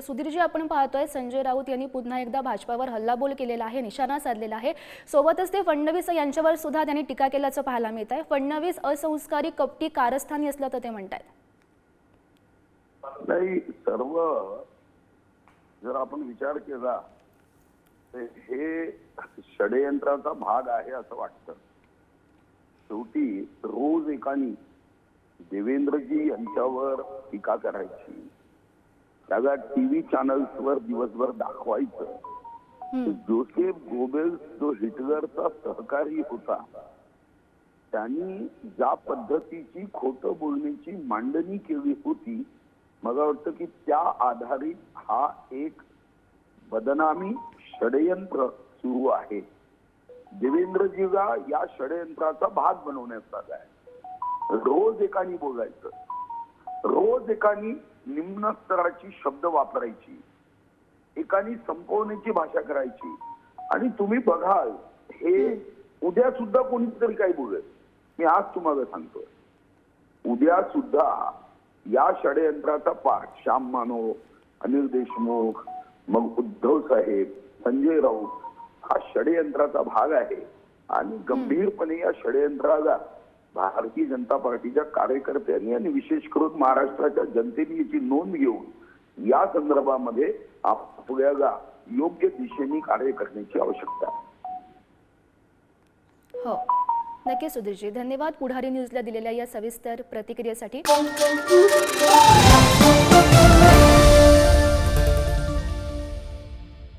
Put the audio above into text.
सुधीरजी आपण पाहतोय संजय राऊत यांनी पुन्हा एकदा भाजपावर हल्लाबोल केलेला आहे निशाणा साधलेला आहे. सोबतच ते फडणवीस यांच्यावर सुद्धा त्यांनी टीका केल्याचं पाहायला मिळत आहे. फडणवीस असंस्कारी कपटी कारस्थानी असलं तर ते म्हणतात नाही सर्व जर आपण विचार केला तर हे षडयंत्राचा भाग आहे असं वाटतं. शेवटी रोज एकानी देवेंद्रजी यांच्यावर टीका करायची. त्याला टीव्ही चॅनल्सवर दिवसभर दाखवायचं. जोसेफ गोबेल्स जो हिटलरचा सहकारी होता त्यांनी ज्या पद्धतीची खोटं बोलण्याची मांडणी केली होती मला वाटतं की त्या आधारित हा एक बदनामी षडयंत्र सुरू आहे. देवेंद्रजीला या षडयंत्राचा भाग बनवण्यात आला आहे. रोज एकानी बोलायचं. रोज एकानी निम्न स्तराची शब्द वापरायची एकानी संपवण्याची भाषा करायची. आणि तुम्ही बघाल हे उद्या सुद्धा कोणीतरी काही बोलेल. मी आज तुम्हाला सांगतोय. उद्या सुद्धा या षडयंत्राचा पाठ श्याम मानव अनिल देशमुख मग उद्धव साहेब संजय राऊत हा षडयंत्राचा भाग आहे. आणि गंभीरपणे या षडयंत्राला भारतीय जनता पार्टीच्या कार्यकर्त्यांनी आणि विशेष करून महाराष्ट्राच्या जनतेने याची नोंद घेऊन या संदर्भामध्ये आपल्याला योग्य दिशेने कार्य करण्याची आवश्यकता हो. नक्की सुधीरजी. धन्यवाद पुढारी न्यूजला दिलेल्या या सविस्तर प्रतिक्रियेसाठी.